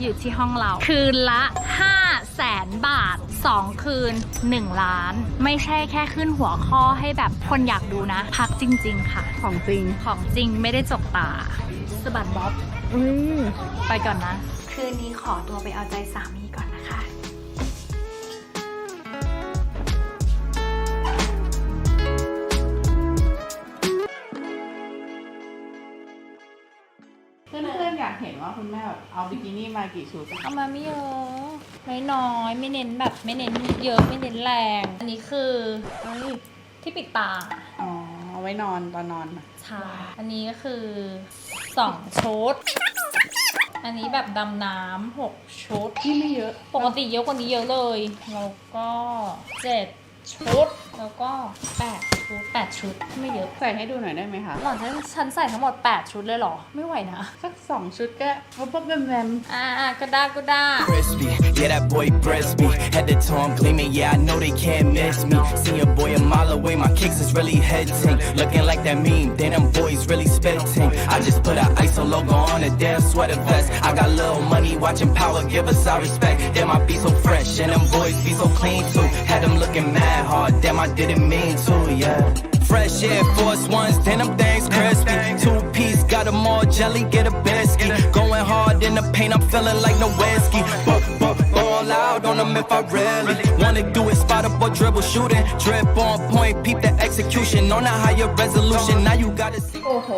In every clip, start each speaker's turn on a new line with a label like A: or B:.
A: อยู่ที่ห้องเรา คืนละ5แสนบาท 2 คืน 1 ล้าน ไม่ใช่แค่ขึ้นหัวข้อให้แบบคนอยากดูนะ พักจริง ๆ ค่ะ
B: ของจริง
A: ของจริงไม่ได้จกตาสะบัดบ๊อบ
B: อืม
A: ไปก่อนนะ คืนนี้ขอตัวไปเอาใจสามีก่อนา
B: กเห็นว่าคุณแม่แบบเอาบิกินี่มากี่ชุด
A: เอามาไม่เยอะไม่น้อยไม่เน้นแบบไม่เน้นเยอะไม่เน้นแรง อันนี้คือเอ้ยที่ปิดตา
B: อ๋อเอาไว้นอนตอนนอน
A: ใช่อันนี้ก็คือสองชุด อันนี้แบบดำน้ำหกชุด
B: ที่ไม่เยอะ
A: ปกติเยอะกว่านี้เยอะเลย แล้วก็เจ็ดชุด แล้วก็แปด ชุดแปดชุด ไม่เยอะ
B: ใส่ให้ดูหน่อยได้ไหมคะ
A: หล่อนฉันฉันใส่ทั้งหมด 8 ชุดเลยเหรอ ไม่ไหวนะ
B: สักสองชุดก็ปุ๊บปุ๊บแบมแบม
A: อ่าก็ได้ก็ได้
C: crispy. Yeah, that boy breast me. Head to toe, I'm gleaming. Yeah, I know they can't miss me. See your boy a mile away. My kicks is really head ting. Looking like that meme. Then them boys really spitting. I just put a ISO logo on a damn sweater vest. I got little money watching power. Give us our respect. Damn, I be so fresh. And them boys be so clean too. Had them looking mad hard. Damn, I didn't mean to. Yeah. Fresh Air Force Ones, then them things crispy. Two piece, got them all jelly, get a biscuit. Going hard in the paint, I'm feeling like no whiskey. Ball out on them if I really wanna do it. Spot up or dribble, shooting. Drip on point, peep the execution. On a higher resolution, now you gotta see.
B: โอ้โห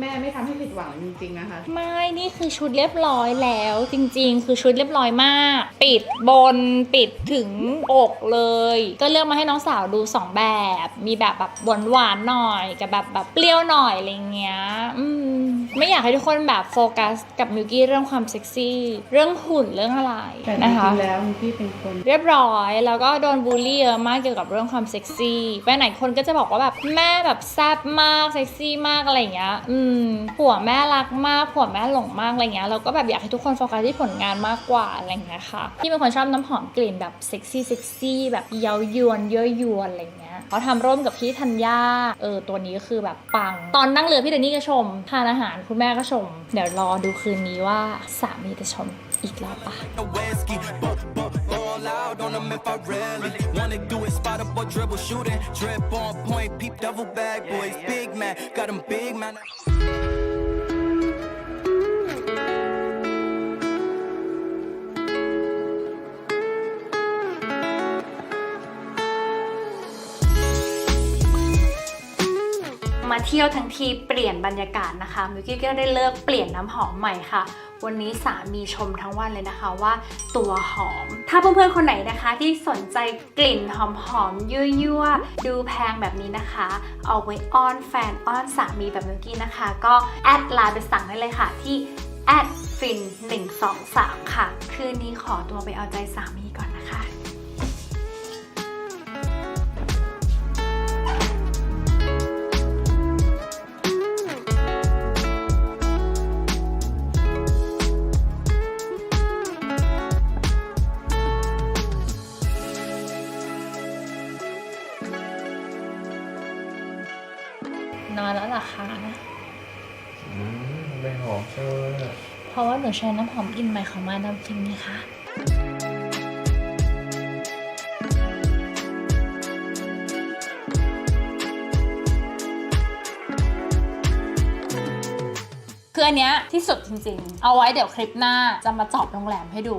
B: แม่ไม่ทำให้ผิดหวังจริงๆนะคะ
A: ไม่ นี่คือชุดเรียบร้อยแล้วจริงๆ คือชุดเรียบร้อยมาก ปิดบนปิดถึงอกเลย ก็เลือกมาให้น้องสาวดู2แบบ มีแบบแบบหวานหวานๆหน่อยกับแบบแบบเปรี้ยวหน่อยอะไรเงี้ย อืม ไม่อยากให้ทุกคนแบบโฟกัสกับมิวกี้เรื่องความเซ็กซี่ เรื่องหุ่นเรื่องอะไร
B: แต่จ
A: นะคะ
B: ริงๆแล้วพี่เป็นคน
A: เรียบร้อยแล้วก็โดนบูลลี่เยอะมากเกี่ยวกับเรื่องความเซ็กซี่ไปไหนคนก็จะบอกว่าแบบแม่แบบแซ่บมากเซ็กซี่มากอะไรอย่างเงี้ยอืมผัวแม่รักมากผัวแม่หลงมากอะไรเงี้ยเราก็แบบอยากให้ทุกคนโฟกัสที่ผลงานมากกว่าอะไรเงี้ยค่ะพี่เป็นคนชอบน้ำหอมกลิ่นแบบเซ็กซี่เซ็กซี่แบบเย้ายวนเย้อยวนอะไรเงี้ยเขาทำร่วมกับพี่ธัญญาเออตัวนี้ก็คือแบบปัง ตอนนั่งเรือพี่เดนนี่ก็ชมทานอาหารคุณแม่ก็ชม เดี๋ยวรอดูคืนนี้ว่าสามีจะชมอีกรอบปะ
C: No whiskey, but, but, ball out on them if I really wanna do it. Spot up or dribble, shooting. Drip on point, peep double bag boys. Big man, got them big man.
A: เที่ยวทั้งทีเปลี่ยนบรรยากาศนะคะมิวกี้ก็ได้เลิกเปลี่ยนน้ำหอมใหม่ค่ะ วันนี้สามีชมทั้งวันเลยนะคะว่า ตัวหอม ถ้าเพื่อนๆคนไหนนะคะที่สนใจกลิ่นหอมๆยั่วๆดูแพงแบบนี้นะคะ เอาไว้อ้อนแฟนอ้อนสามีแบบมิวกี้นะคะ ก็แอดไลน์ไปสั่งได้เลยค่ะที่แอดฟิน123 ค่ะ คืนนี้ขอตัวไปเอาใจสามีก่อน นะคะนอนแล้วเหรอคะ
D: อืมไม่หอมใช่ไหม
A: เพราะว่าหนูใช้น้ำหอมกลิ่นใหม่ของมาดามฟินไงคะคืออันเนี้ยที่สุดจริงๆ เอาไว้เดี๋ยวคลิปหน้าจะมาเจอบโรงแรมให้ดู